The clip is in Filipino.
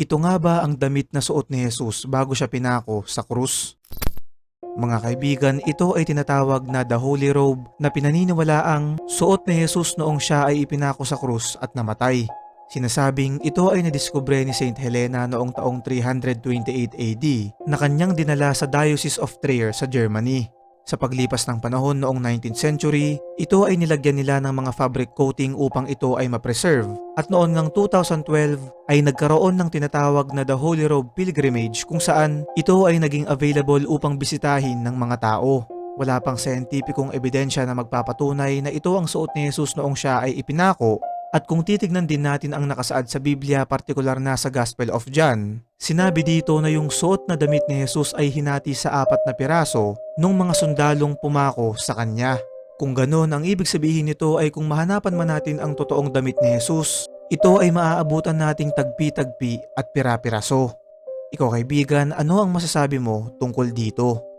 Ito nga ba ang damit na suot ni Jesus bago siya pinako sa krus? Mga kaibigan, ito ay tinatawag na the Holy Robe na pinaniniwalaang suot ni Jesus noong siya ay ipinako sa krus at namatay. Sinasabing ito ay nadiskubre ni Saint Helena noong taong 328 AD na kanyang dinala sa Diocese of Trier sa Germany. Sa paglipas ng panahon noong 19th century, ito ay nilagyan nila ng mga fabric coating upang ito ay ma-preserve. At noon ngang 2012 ay nagkaroon ng tinatawag na The Holy Robe Pilgrimage kung saan ito ay naging available upang bisitahin ng mga tao. Wala pang scientificong ebidensya na magpapatunay na ito ang suot ni Jesus noong siya ay ipinako at kung titignan din natin ang nakasaad sa Biblia, partikular na sa Gospel of John, sinabi dito na yung suot na damit ni Jesus ay hinati sa apat na piraso nung mga sundalong pumako sa kanya. Kung ganon, ang ibig sabihin nito ay kung mahanapan man natin ang totoong damit ni Jesus, ito ay maaabutan nating tagpi-tagpi at pira-piraso. Ikaw kaibigan, ano ang masasabi mo tungkol dito?